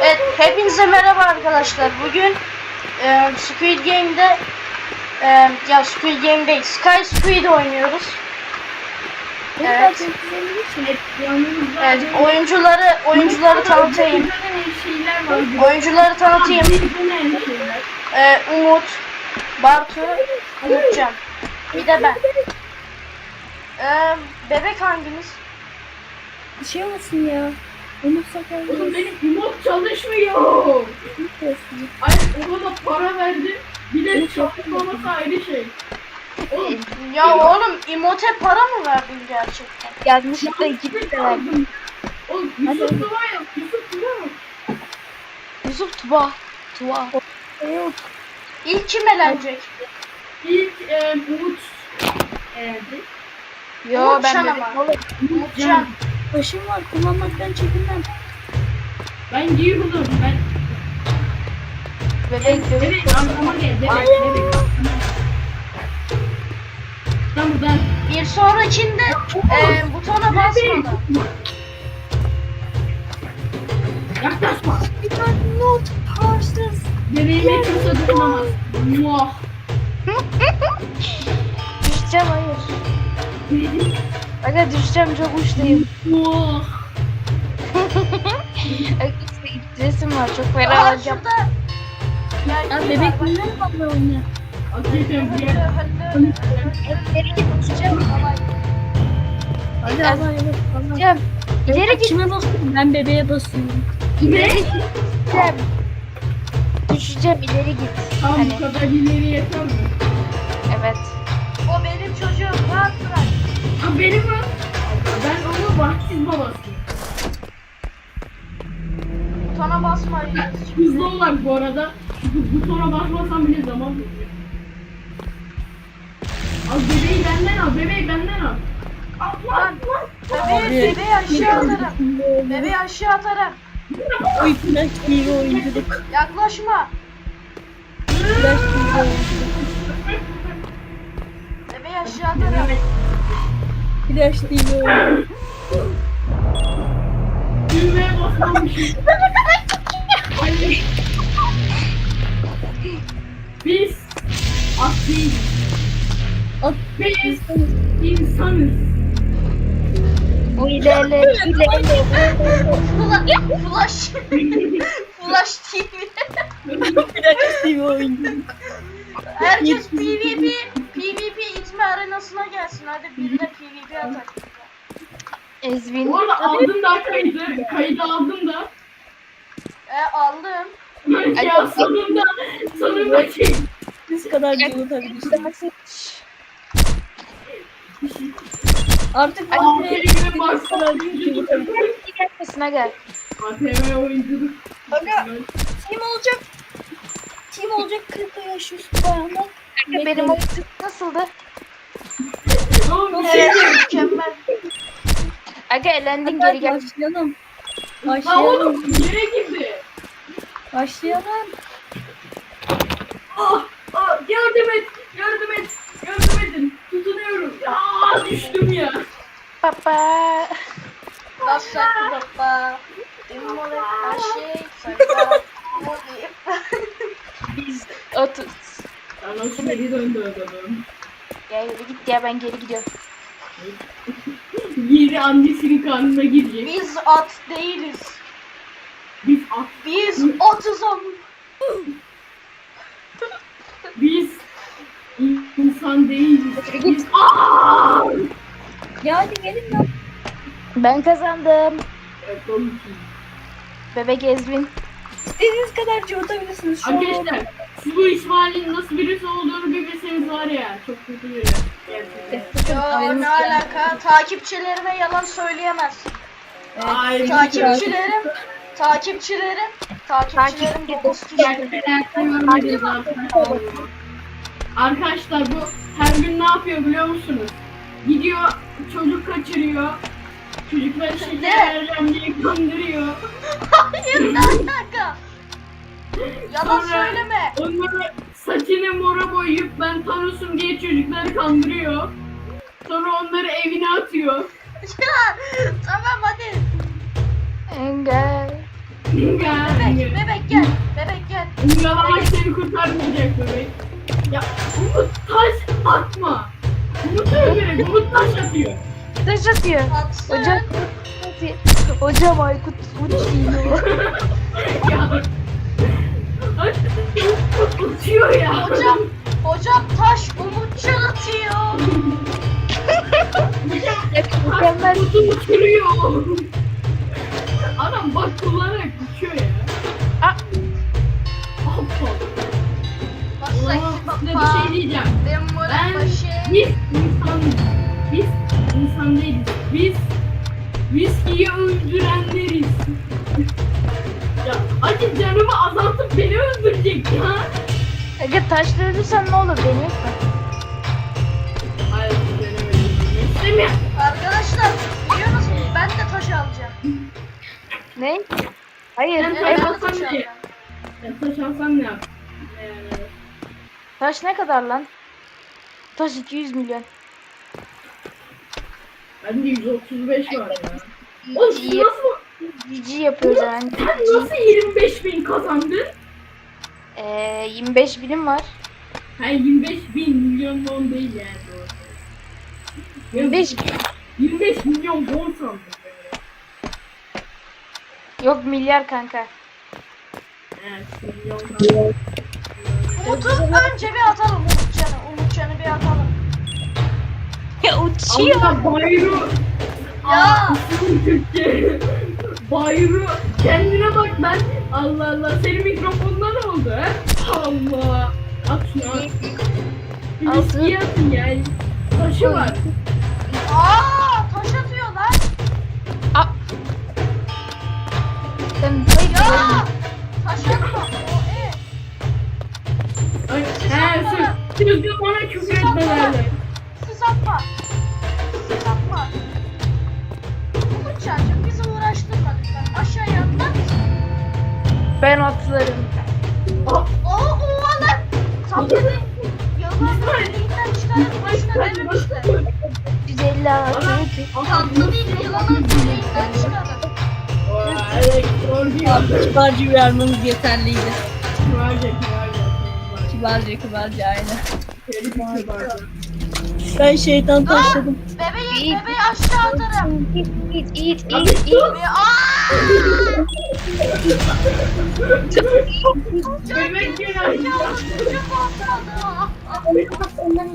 Evet, hepinize merhaba arkadaşlar. Bugün e, Squid Game'de e, ya Squid Game değil, Sky Squid oynuyoruz. Evet. Evet, oyuncuları oyuncuları tanıtayım. Oyuncuları tanıtayım. Birbirine şeyler. E, Umut, Bartu, Umutcan. Bir de ben. E, bebek hangimiz? Bir şey olmasın ya. Oğlum benim remote çalışmıyor. Ay o bana para verdi. Bir de çalışmaması ayrı şey. Oğlum Ya oğlum emote para mı verdin gerçekten? Yanlışlıkla iki lira verdim. Oğlum Yusuf Tuba yok. Yusuf Tuba yok. Yusuf Tuba. Tuba. Yok. İlk kim elenecek? İlk e, Umut erdi. Yo ben ama. bebek Umutcan. Başım var kullanmaktan çekinmem. Ben giyiyorum. Ben Bebek Evet, arkama gel. Evet, evet. Ben. Bir sonrakinde e, butona basmadı. Yaklaşma. Not parsız. Bebeğime kimse dokunamaz. Muah. Düşeceğim hayır. Aga düşeceğim çok uçtayım. İşte stresim var çok fena Aa olacağım. şurada. Ya bebek minyon mu oynuyor? Hakikaten bir yer. İleri git düşeceğim. Hadi evet tamam. Düşeceğim. İleri git. Kime basıyorum? Ben bebeğe basıyorum. Ne? Düşeceğim. Düşeceğim ileri git. Tam Hani. bu kadar ileri yeter mi? Evet. O benim çocuğum rahat bırak. Ha benim mi? Ben onu vaktiz babasıyım. Butona basmayın. Hızlı olak bu arada. Çünkü butona basmasam bile zaman. Al bebeği benden al, bebeği benden al. Lan bebeği, bebeği aşağı atarım. Bebeği aşağı atarım. Oy flash TV oyunculuk. Yaklaşma. Flash TV oyunculuk. Bebeği aşağı atarım. Flash TV oyunculuk. Düğmeye basmamışım. Ay. Biz at değiliz. At Biz insanız. O ilerle ilerle. Flash. Flash. TV. Flash TV oyunculuk. Herkes itme arenasına gelsin. Hadi birine PvP atak. Ezvin. Bu arada aldım da kaydı. Kaydı aldım da. E aldım. Ya sonunda sonunda şey. Siz kadar yılutabilirsiniz. Artık ATV baksana. gelmesine gel. ATV oyunculuk. Aga. Team olacak. Team olacak 40 yaş üstü bayanlar. Benim oyunculuk nasıldı? Oğlum bir şey Evet mükemmel. Aga elendin geri gel. Başlayalım. Lan Başlayalım. oğlum yere girdi. Başlayalım. Ah, ah, yardım et, yardım et, yardım edin. Tutunuyorum. Ya düştüm ya. Papa. Nasıl baba? Dimole aşe sakla. Biz 30. Ya nasıl geri döndü adamım. Gel geri git ya ben geri gidiyorum. Yeri annesinin karnına girecek. Biz at değiliz. Biz at, Biz atız am. biz insan değiliz. Biz Aa! Ya hadi gelin lan. Ben kazandım. Evet, oğlum. Bebek Ezvin. İstediğiniz kadar cıvıtabilirsiniz. Şu an Arkadaşlar siz bu İsmail'in nasıl birisi olduğunu bir bilseniz var ya çok kötü biri. Gerçekten. Yo ne alaka? Takipçilerime yalan söyleyemezsin. Ay, Takipçilerim, takipçilerim, takipçilerim dokuz kişi. Arkadaşlar bu her gün ne yapıyor biliyor musunuz? Gidiyor çocuk kaçırıyor. Çocukları şeker vereceğim diye kandırıyor. Hayır ne alaka? Yalan Sonra- söyleme. Onları saçını mora boyayıp ben Thanos'um diye çocukları kandırıyor. Sonra onları evine atıyor. Ya tamam hadi. Engel. Bebek, bebek gel. Bebek gel. Yavaş seni kurtarmayacak bebek. Ya Umut taş atma. Umut öldürek. Umut taş atıyor. Taş atıyor. Atsın. Hocam. Hocam Aykut uçuyor. ya. Umut uçuyor ya. Hocam, hocam taş umutçu atıyor. Mükemmel. Uçuruyor. Adam bak kullanarak uçuyor ya. Ah. Hoppa. Size bir şey diyeceğim. Ben Ben bunun başı. biz insan biz insan değiliz. Biz viskiyi öldürenleriz. Ya acı canımı azaltıp beni öldürecek ya. Aga taşla ölürsen ne olur beni yakma. Hayır istemiyorum. Arkadaşlar biliyor musunuz? Ben de taş alacağım. Ne? Hayır. Ben taş alsam ne? alacağım. Taş alsam ne yap? Yani, Taş ne kadar lan? Taş 200 milyon. bende 135 var ya. Oğlum siz nasıl, GG yapıyoruz yani. sen nasıl 25 bin kazandın? Eee 25 bilim var. Ha 25 bin milyon won değil yani doğru. 25 25 milyon won sandım. yok milyar kanka. Evet milyon. Umut'u önce bir atalım Umutcan'ı. Umutcan'ı bir atalım. Ya uçuyor. Allah bayru. Ya. Bayru. Kendine bak ben. Allah Allah. Senin mikrofonda ne oldu ha? Allah. At şunu at. Atın ya. Taşı var. Aa taş atıyor lan. Aa. Sen Ya. Taş atma. E. He siz, siz bana küfür etmelerle. Siz atma. Ben atlarım. Ah, Oo oha lan. Sapları. Yılmaz elinden çıkarıp başına denemişler. 150 atı. Tatlı değil yılanın elinden çıkarıp. Kibarca uyarmanız yeterliydi. Kibarca, kibarca. Kibarca kibarca aynen. Kibarca. Ben şeytan taşladım. Bebeği, bebeği aşağı atarım. İt it it it it. Bebek patladı. Ondan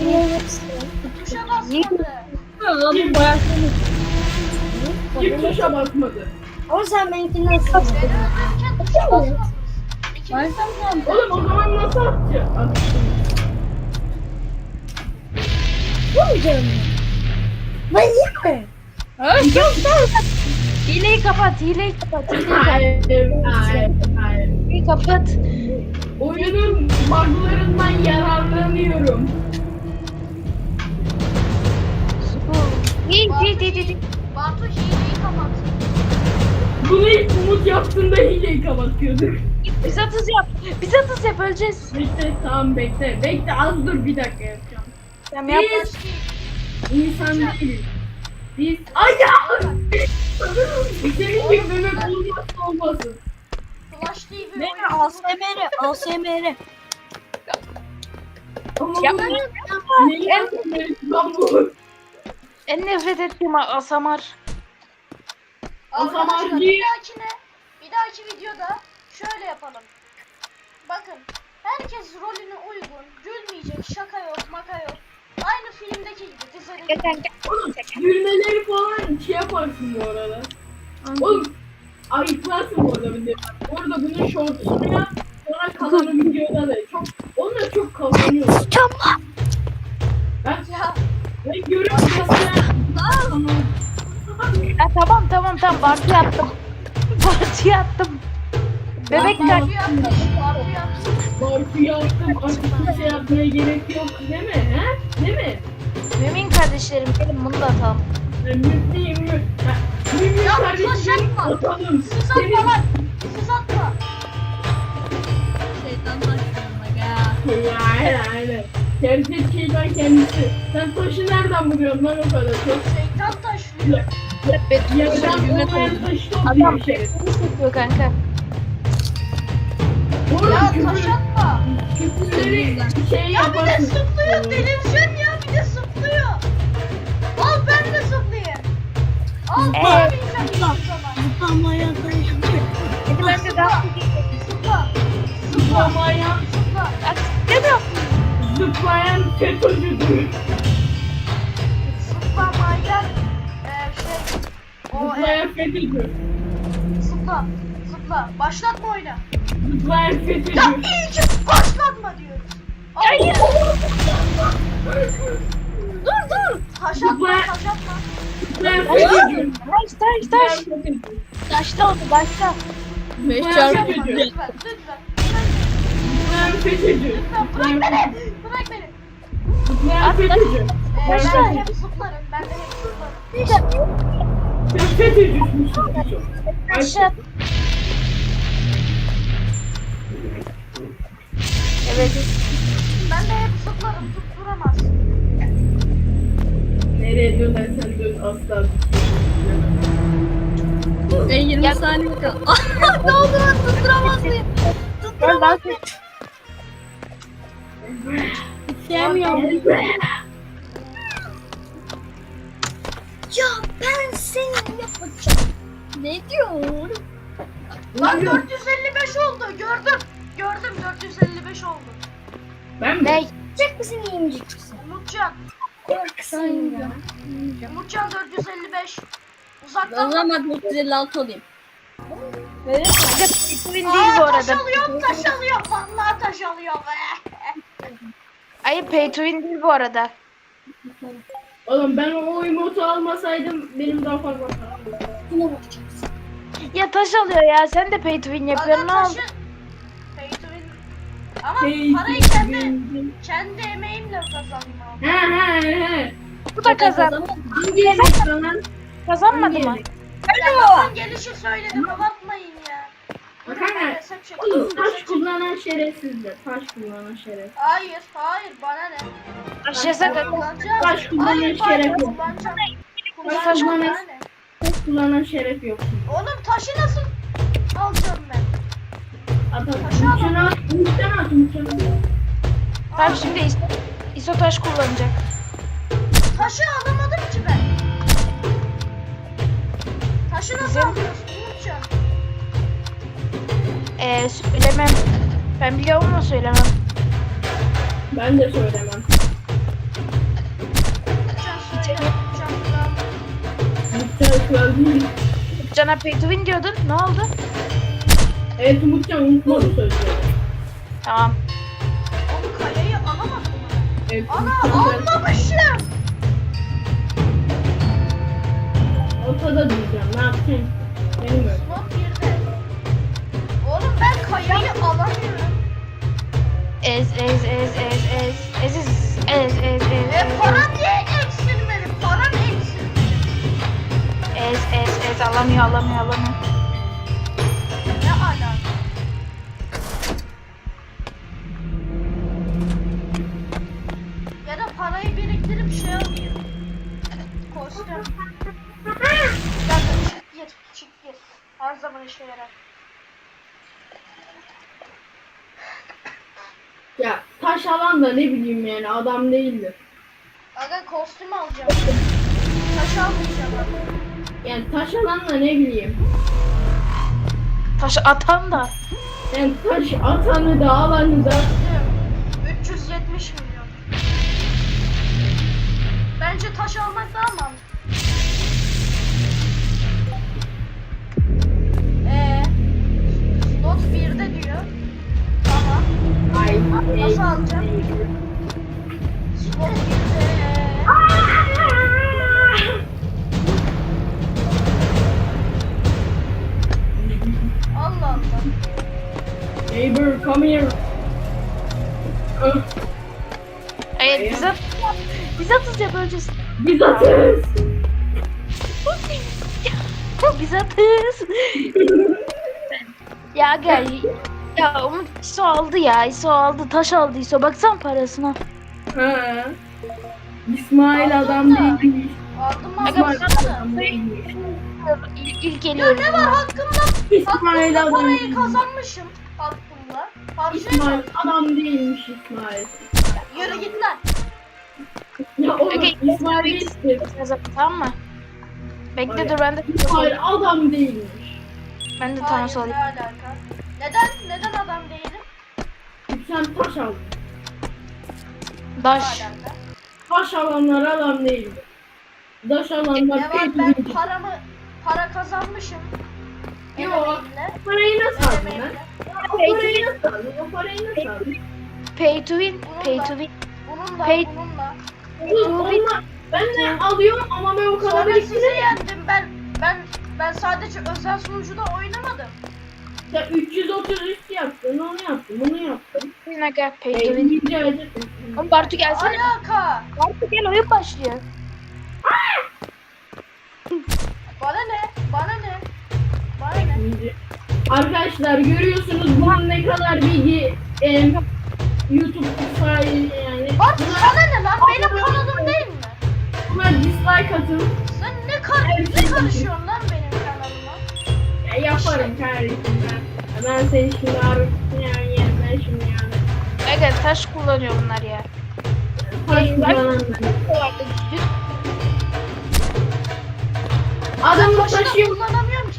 iyi. Tuşa basmadı. Kim tuşa basmadı? Ama sen benimkinden Beni sıkıntı. öldürürken tuşa basmadı. Ben Oğlum o zaman nasıl atacak? Yapmayacağım. Ben yeme. Hileyi kapat, hileyi kapat, hileyi kapat. Hayır, hayır, hayır. Hileyi kapat. Oyunun buglarından yararlanıyorum. Hit hit hit hit. Batu hileyi kapat. Bunu ilk Umut yaptığında hileyi kapatıyorduk. Biz atız yap. Biz atız yap öleceğiz. Bekle tamam bekle. Bekle az dur bir dakika yapacağım. Tamam yap. İnsan değiliz. Biz... Ay ya! Senin gibi bebek olmazsa olmasın. Flash TV oyunu. ASMR ASMR. Ama Ya- bu bu. En nefret ettiğim zaman Arkadaşlar değil. bir dahakine, bir dahaki videoda şöyle yapalım. Bakın, herkes rolüne uygun, gülmeyecek, şaka yok, maka yok. Aynı filmdeki gibi dizideki Oğlum gülmeleri falan şey yaparsın bu arada. Oğlum ayıklarsın bu arada bir de. Bu arada bunun shortsunu yap. Sonra kalanı videoda da. Çok, onunla çok kazanıyorsun. Ben, Ya ben görüyorum mesela. Ha, tamam tamam tamam Bartu yaptım. Bartu yaptım. Bebek tak. Bartu yapmış, Bartu yapmış. Bartu yaptım. Artık bir şey yapmaya gerek yok. Değil mi? He? Değil mi? Mümin kardeşlerim gelin bunu da atalım. Mümin Mümin Ya kardeşlerim saçma. atalım. Sus atma lan. Sus atma. Şeytanlar yanına gel. Ya aynen. Kendisi şeytan kendisi. Sen taşı nereden buluyorsun lan o kadar çok? Şeytan taşlıyor. Ya Betonun sen üstüne olmayan koydum. taşı topluyor Adam işte. kanka. Ya taş atma şey Ya bir de zıplıyor delireceğim ya bir de zıplıyor. Al ben de zıplayayım. Al Ee, ben hiçbir zaman. Zıplamaya dayanıyor. Hadi ben de edeyim. Zıpla. Zıpla. Zıplamayan, Zıpla. Ne diyor? zıplayan FETÖ'cüdür. Zıplamayan eee şey. O e, Zıplayan FETÖ'cü. zıpla. Zıpla. Başlatma oyunu. Felsefe Ya diyor. iyice başlatma diyorum. Hayır. Dur dur. Taşatma Ben- taşatma. Felsefe diyor. Taş taş taş. Felsefe diyor. Taşta oldu başta. 5 çarpı Lütfen lütfen. Lütfen. Felsefe bırak beni. Bırak beni. Felsefe diyor. Ben Başla. hep zıplarım. Ben de hep zıplarım. Felsefe diyor. Felsefe diyor. Başla. Evet. Ben de hep zıplarım. Tutturamaz. Nereye dönersen dön asla Ben 20 Ya- saniye kaldı. ne oldu lan tutturamaz mıyım? Dans et. Sevmiyorum. Ya ben seni yapacağım. Ne diyor? Lan 455 oldu. Gördüm. Gördüm 455 oldu. Ben mi? Ne? Yiyecek misin yemeyecek misin? Umutcan. Sen ya. Umutcan 455. O Uzaktan. zaman 456 olayım. Kanka Pitwin değil bu taş arada. alıyorum taş alıyorum. Vallahi taş alıyorum be. Hayır pay to win değil bu arada. Oğlum ben o emotu almasaydım benim daha fazla param. Yine bakacaksın. Ya taş alıyor ya sen de pay to win yapıyorsun Aga taşı. Ama Hey, parayı kendi, kendi emeğimle kazandım. He he he. Bu da kazan. Hangi yemek lan? Kazanmadı mı? Ya lafın gelişi söyledim abartmayın ya. Kanka. Oğlum taş kullanan şerefsizdir. Taş kullanan şeref. Hayır, hayır bana ne? Taş yasak. Taş Hayır, şeref yok. Taş ne? taş kullanan şeref yok. Oğlum taşı nasıl alacağım ben? Atam. Taşı al. At. Tamam şimdi ISO, ISO taş kullanacak. Taşı alamadım ki ben. Taşı nasıl Güzel. alıyorsun Umutcan? Ee, söylemem. Ben biliyorum ama söylemem. Ben de söylemem. Umutcan söyle. Umutcan kral. Umutcan kral değil. Cana pay to win diyordun. Ne oldu? Evet Umutcan unutmadı sözleri. Tamam. Oğlum kaleyi alamadım mı? Evet, Ana almamışım. Ortada diyeceğim. Ne yapayım? Benim öyle. 1'de. Oğlum ben kayayı alamıyorum. Ez ez ez ez ez ez ez ez ez ez E para niye eksilmedi? Param eksildi. ez ez ez alamıyor alamıyor alamıyor. Yarar. Ya taş alan da ne bileyim yani adam değildir. Aga kostüm alacağım. Taş almayacağım abi. Yani taş alan da ne bileyim. Taş atan da. Yani taş atanı da alanı da. Değil mi? 370 milyon. Bence taş almak daha mantıklı. Diyor. Tamam. Ay, Nasıl alacağım? Slot 1'de. Allah Allah. Neighbor come here. Evet biz at biz atız ya. Biz atırız. biz atız. ya gel. Ya Umut ISO aldı ya. ISO aldı. Taş aldı ISO. Baksan parasına. Ha. İsmail adam değil. Aldım mı? Adam değilmiş. İlk, ilk Ya geliyorum. ne var hakkımda? İsmail Hakkımda adam parayı kazanmışım. Hakkımda. İsmail adam değilmiş İsmail. Yürü git lan. Ya oğlum Aga, İsmail değildir. Tamam mı? Bekle Hayır. dur ben de İsmail adam değilmiş. Ben de Hayır tamam ne sorayım. alaka? Neden? Neden adam değilim? Sen taş al. Ne Daş. alaka? Taş alanlar adam değildir. Taş Ne alanlar var ben paramı para kazanmışım. Yo. Emeğimle. Parayı nasıl aldın lan? Emeğimle. O parayı nasıl aldın? O parayı nasıl aldın? Pay to win. Pay to win. Bununla Pay- bununla. Oğlum onlar ben de alıyorum ama ben o kadar Sonra sizi biriktiremiyorum. yendim. Ben ben ben sadece özel sunucuda oynamadım. Sen 333 yaptın, onu yaptın, bunu yaptın. Pay to Ey, win. rica ederim. Oğlum Bartu gelsene. Alaka. Bartu gel oyun başlıyor. Bana ne? Bana ne? Bana ne? Arkadaşlar görüyorsunuz bunun ne kadar bilgi e, YouTube sahibi yani. Bak Buna, sana ne lan? Benim kanalım değil mi? buna dislike atın. Sen ne kar ne karışıyorsun lan? Ya yaparım kardeşim ben. Ben seni şimdi arıyorum yani yerine şimdi yani. Aga taş kullanıyor bunlar ya. Taş ben. Adamın Taşı da taşı yok. kullanamıyorum ki.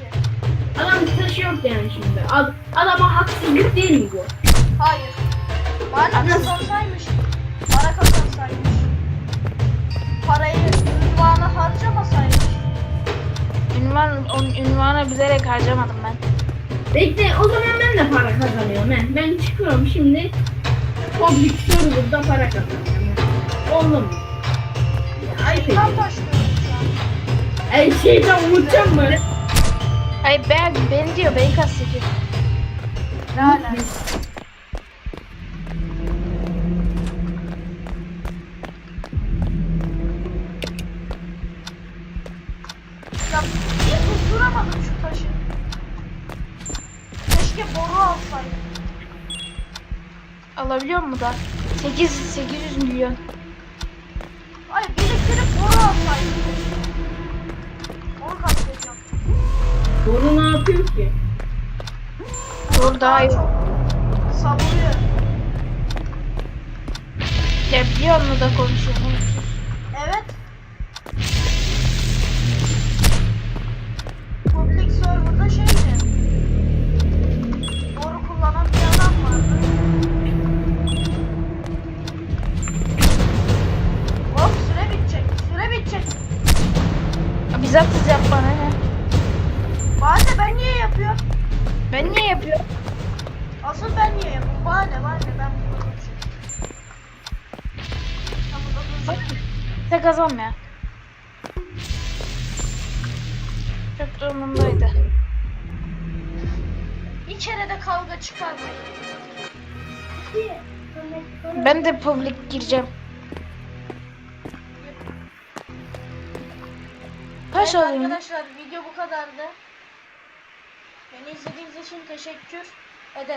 Adamın taşı yok yani şimdi. Ad, adama haksızlık değil mi bu? Hayır. Bana kazansaymış. Para kazansaymış. Parayı ünvana harcamasaymış. Ünvan, onun ünvanı bilerek harcamadım ben. Bekle o zaman ben de para kazanıyorum he. Ben çıkıyorum şimdi. Public server'da para kazanıyorum. Ya, Ayıp Ben. Ay şeyden unutacağım mı? Hayır ben, beni diyor beni kastediyor. Ne? Alabiliyor mu da? 8 800 milyon. Ay biriktirip boru alsaydım. Onu kastediyorum. Doğru ne yapıyor ki? Doğru daha iyi. Savuruyor. Ya biliyor musun da konuşuyor. Biz atız yap bana ne? Bana ben niye yapıyorum? Ben niye yapıyorum? Asıl ben niye yapıyorum? Bana ne? Bana ne? Ben duracağım. Sen kazanma ya. Çok da umurumdaydı. Bir kere de kavga çıkarmayın. Ben de public gireceğim. Kaç Evet alayım? arkadaşlar video bu kadardı. Beni izlediğiniz için teşekkür ederim.